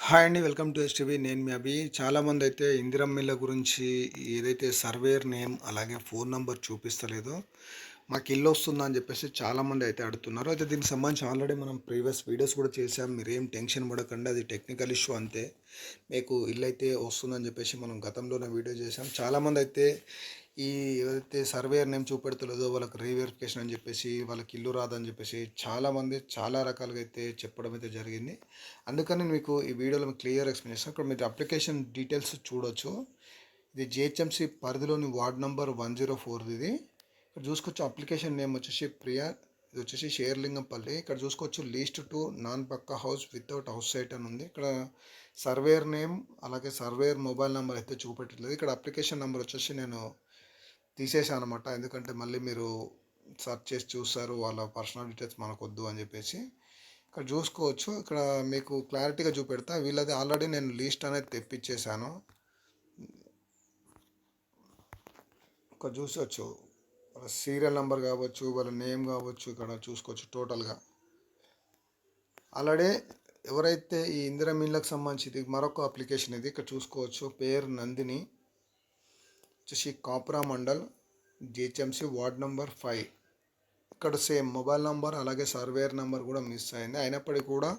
Hi అండి welcome to STV నేను మీ అభి. చాలామంది అయితే ఇందిరం మిల్ల గురించి ఏదైతే సర్వేర్ నేమ్ అలాగే ఫోన్ నంబర్ చూపిస్తలేదో మాకు ఇల్లు వస్తుందా అని చెప్పేసి చాలామంది అయితే అడుగుతున్నారు. అయితే దీనికి సంబంధించి ఆల్రెడీ మనం ప్రీవియస్ వీడియోస్ కూడా చేసాం మీరు ఏం టెన్షన్ పడకండి అది టెక్నికల్ ఇష్యూ అంతే. మీకు ఇల్లు అయితే వస్తుందని చెప్పేసి మనం గతంలోనే వీడియో చేసాం చాలామంది అయితే ఈ ఏదైతే సర్వేయర్ నేమ్ చూపెడతలేదో వాళ్ళకి రీవెరిఫికేషన్ అని చెప్పేసి వాళ్ళకి ఇల్లు రాదని చెప్పేసి చాలామంది చాలా రకాలుగా అయితే చెప్పడం అయితే జరిగింది. అందుకని మీకు ఈ వీడియోలో క్లియర్ ఎక్స్ప్లెయిన్ చేస్తాను. ఇక్కడ మీరు అప్లికేషన్ డీటెయిల్స్ చూడొచ్చు. ఇది జిహెచ్ఎంసి పరిధిలోని ward number one zero four ఇది. ఇక్కడ చూసుకోవచ్చు అప్లికేషన్ నేమ్ వచ్చేసి ప్రియా ఇది వచ్చేసి షేర్లింగంపల్లి. ఇక్కడ చూసుకోవచ్చు list two non pucca house without house site అని ఉంది. ఇక్కడ సర్వేర్ నేమ్ అలాగే సర్వేర్ మొబైల్ నెంబర్ అయితే చూపెట్టలేదు. ఇక్కడ అప్లికేషన్ నెంబర్ వచ్చేసి నేను తీసేసాను అనమాట ఎందుకంటే మళ్ళీ మీరు సెర్చ్ చేసి చూస్తారు వాళ్ళ పర్సనల్ డీటెయిల్స్ మనకు వద్దు అని చెప్పేసి. ఇక్కడ చూసుకోవచ్చు. ఇక్కడ మీకు క్లారిటీగా చూపెడతా. వీళ్ళది ఆల్రెడీ నేను లిస్ట్ అనేది తెప్పించేశాను ఇక్కడ చూసొచ్చు. వాళ్ళ సీరియల్ నెంబర్ కావచ్చు వాళ్ళ నేమ్ కావచ్చు ఇక్కడ చూసుకోవచ్చు టోటల్గా. ఆల్రెడీ ఎవరైతే ఈ ఇందిరా మిల్లకు సంబంధించి మరొక అప్లికేషన్ ఇది ఇక్కడ చూసుకోవచ్చు. పేరు నందిని. వచ్చేసి Kapra mandal GHMC ward number five. ఇక్కడ సేమ్ మొబైల్ నెంబర్ అలాగే సర్వేర్ నెంబర్ కూడా మిస్ అయింది. అయినప్పటికీ కూడా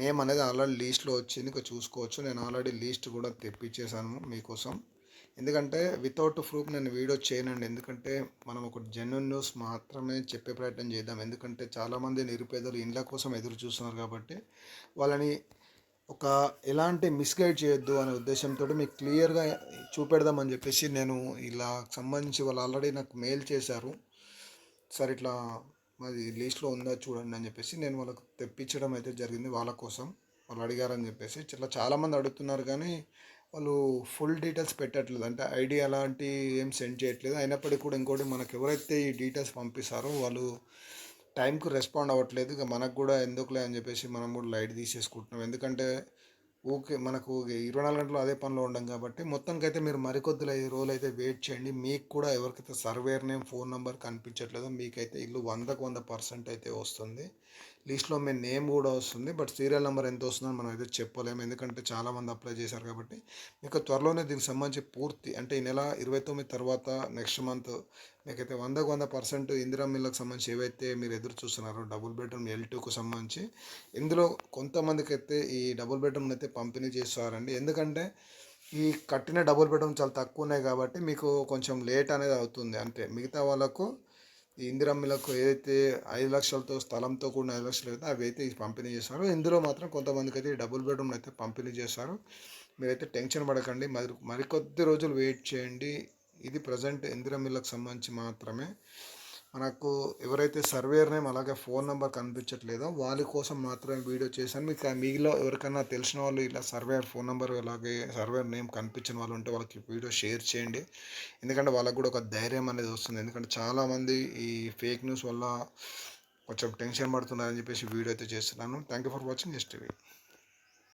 నేమ్ అనేది ఆల్రెడీ లీస్ట్లో వచ్చింది. ఇంకా చూసుకోవచ్చు. నేను ఆల్రెడీ లీస్ట్ కూడా తెప్పించేశాను మీకోసం. ఎందుకంటే వితౌట్ ప్రూఫ్ నేను వీడియో చేయనండి. ఎందుకంటే మనం ఒక జెన్యున్ న్యూస్ మాత్రమే చెప్పే ప్రయత్నం చేద్దాం. ఎందుకంటే చాలామంది నిరుపేదలు ఇండ్ల కోసం ఎదురు చూస్తున్నారు కాబట్టి వాళ్ళని ఒక ఎలాంటి మిస్గైడ్ చేయొద్దు అనే ఉద్దేశంతో మీకు క్లియర్గా చూపెడదామని చెప్పేసి నేను ఇలా సంబంధించి వాళ్ళు ఆల్రెడీ నాకు మెయిల్ చేశారు. సార్ ఇట్లా మాది లీస్ట్లో ఉందా చూడండి అని చెప్పేసి నేను వాళ్ళకు తెప్పించడం అయితే జరిగింది వాళ్ళ కోసం. వాళ్ళు అడిగారని చెప్పేసి. ఇట్లా చాలామంది అడుగుతున్నారు కానీ వాళ్ళు ఫుల్ డీటెయిల్స్ పెట్టట్లేదు. అంటే ఐడి అలాంటి ఏం సెండ్ చేయట్లేదు. అయినప్పటికీ కూడా ఇంకోటి మనకు ఎవరైతే ఈ డీటెయిల్స్ పంపిస్తారో వాళ్ళు టైంకు రెస్పాండ్ అవ్వట్లేదు. ఇక మనకు కూడా ఎందుకులే అని చెప్పేసి మనం కూడా లైట్ తీసేసుకుంటున్నాం. ఎందుకంటే ఓకే మనకు ఇరవై నాలుగు గంటలు అదే పనిలో ఉండం కాబట్టి మొత్తానికి అయితే మీరు మరికొద్దులు ఐదు రోజులు అయితే వెయిట్ చేయండి. మీకు కూడా ఎవరికైతే సర్వేర్ నేమ్ ఫోన్ నెంబర్ కనిపించట్లేదో మీకైతే ఇల్లు వందకు వంద పర్సెంట్ అయితే వస్తుంది. లిస్ట్లో మీ నేమ్ కూడా వస్తుంది. బట్ సీరియల్ నెంబర్ ఎంత వస్తుందో మనం అయితే చెప్పలేము. ఎందుకంటే చాలామంది అప్లై చేశారు కాబట్టి. మీకు త్వరలోనే దీనికి సంబంధించి పూర్తి అంటే ఈ నెల ఇరవై తొమ్మిది తర్వాత నెక్స్ట్ మంత్ మీకైతే వందకు వంద పర్సెంట్ ఇందిరా మిల్లకు సంబంధించి ఏవైతే మీరు ఎదురు చూస్తున్నారో డబుల్ బెడ్రూమ్ ఎల్ టూకు సంబంధించి ఇందులో కొంతమందికి అయితే ఈ డబుల్ బెడ్రూమ్ అయితే పంపిణీ చేస్తారండి. ఎందుకంటే ఈ కట్టిన డబుల్ బెడ్రూమ్ చాలా తక్కువ ఉన్నాయి కాబట్టి మీకు కొంచెం లేట్ అనేది అవుతుంది అంటే మిగతా వాళ్ళకు ఈ ఇందిరమ్మలకు ఏదైతే ఐదు లక్షలతో స్థలంతో కూడిన ఐదు లక్షలు అయితే అవి అయితే పంపిణీ చేస్తారు. ఇందులో మాత్రం కొంతమందికి అయితే డబుల్ బెడ్రూమ్ అయితే పంపిణీ చేస్తారు. మీరైతే టెన్షన్ పడకండి. మరి మరికొద్ది రోజులు వెయిట్ చేయండి. ఇది ప్రజెంట్ ఇందిరమిల్లకు సంబంధించి మాత్రమే. మనకు ఎవరైతే సర్వేర్ నేమ్ అలాగే ఫోన్ నెంబర్ కనిపించట్లేదో వాళ్ళ కోసం మాత్రమే వీడియో చేశాను. మీకు మీలో ఎవరికైనా తెలిసిన వాళ్ళు ఇలా సర్వేర్ ఫోన్ నెంబర్ అలాగే సర్వేర్ నేమ్ కనిపించిన వాళ్ళు ఉంటే వాళ్ళకి వీడియో షేర్ చేయండి. ఎందుకంటే వాళ్ళకి కూడా ఒక ధైర్యం అనేది వస్తుంది. ఎందుకంటే చాలామంది ఈ ఫేక్ న్యూస్ వల్ల కొంచెం టెన్షన్ పడుతున్నారని చెప్పేసి వీడియో అయితే చేస్తున్నాను. Thank you for watching. S TV